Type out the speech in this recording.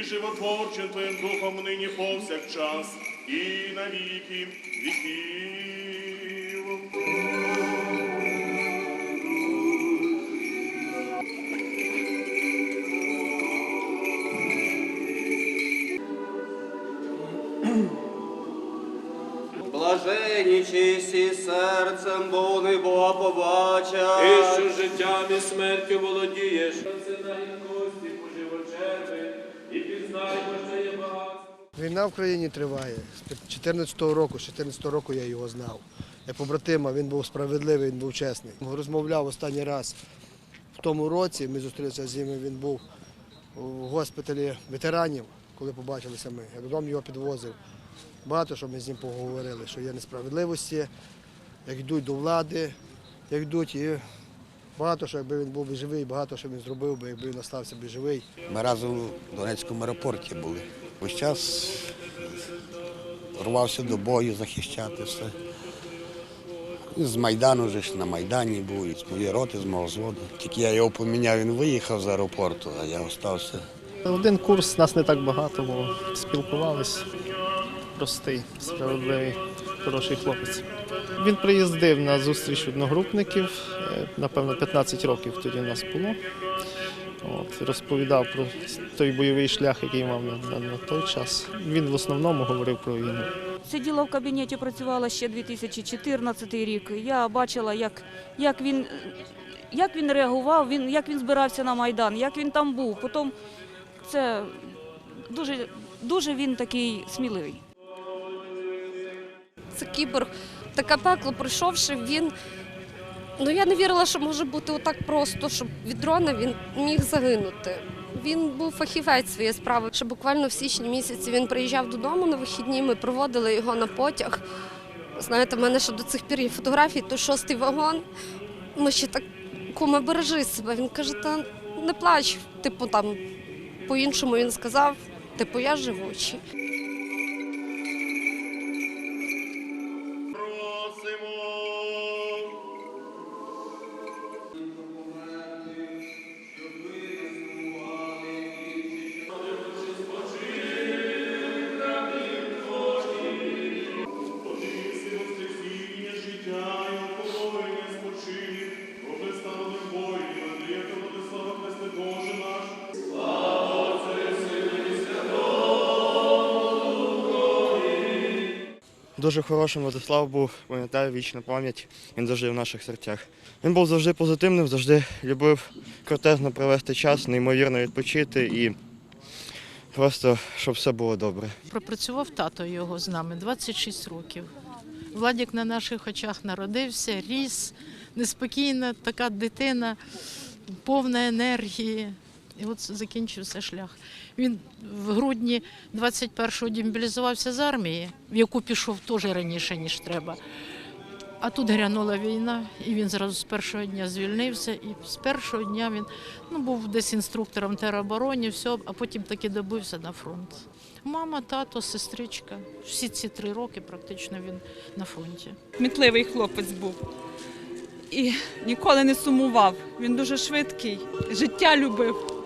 і животворчим Твоїм духом нині повсякчас, і на віки віків. Блажені чисті серцем, бо вони Бога побачать. Ти, що життям і смертю володієш, Війна в країні триває. З 14-го року, з 14-го року я його знав. Як побратима, він був справедливий, він був чесний. Розмовляв останній раз в тому році, ми зустрілися з ним, він був у госпіталі ветеранів, коли побачилися ми. Я додому його підвозив. Багато що ми з ним поговорили, що є несправедливості, як йдуть до влади, як йдуть. І багато що, якби він був би живий, багато що він зробив би, якби він остався би живий. Ми разом в Донецькому аеропорті були. Весь час рвався до бою захищати все. І з Майдану вже ж на Майдані був, і з моєї роти, з мого зводу. Тільки я його поміняв, він виїхав з аеропорту, а я залишився. Один курс, нас не так багато було. Спілкувались. Простий, справедливий, хороший хлопець. Він приїздив на зустріч одногрупників, е, напевно, 15 років тоді у нас було. От, розповідав про той бойовий шлях, який мав на, на той час. Він в основному говорив про війну. Сиділа в кабінеті, працювала ще 2014 рік. Я бачила, як, як, він, як він реагував, він, як він збирався на Майдан, як він там був. Потім це дуже, дуже він такий сміливий. Це кіборг. Таке пекло пройшовши, він. Ну я не вірила, що може бути отак просто, щоб від дрона він міг загинути. Він був фахівець своєї справи. Ще буквально в січні місяці він приїжджав додому на вихідні. Ми проводили його на потяг. Знаєте, в мене ще до цих пір є фотографії, то шостий вагон. Ми ще так куме, бережи себе. Він каже, та не плач. Типу там по-іншому він сказав, типу, я живучий. Дуже хорошим Владислав був, пам'ятаю, вічна пам'ять. Він завжди в наших серцях. Він був завжди позитивним, завжди любив кортежно провести час, неймовірно відпочити і просто щоб все було добре. Пропрацював тато його з нами 26 років. Владік на наших очах народився, ріс, неспокійна така дитина, повна енергії. І от закінчився шлях. Він в грудні 21-го демобілізувався з армії, в яку пішов теж раніше, ніж треба. А тут грянула війна, і він зразу з першого дня звільнився. І з першого дня він ну, був десь інструктором тероборони, все, а потім таки добився на фронт. Мама, тато, сестричка. Всі ці три роки практично він на фронті. Кмітливий хлопець був і ніколи не сумував. Він дуже швидкий, життя любив.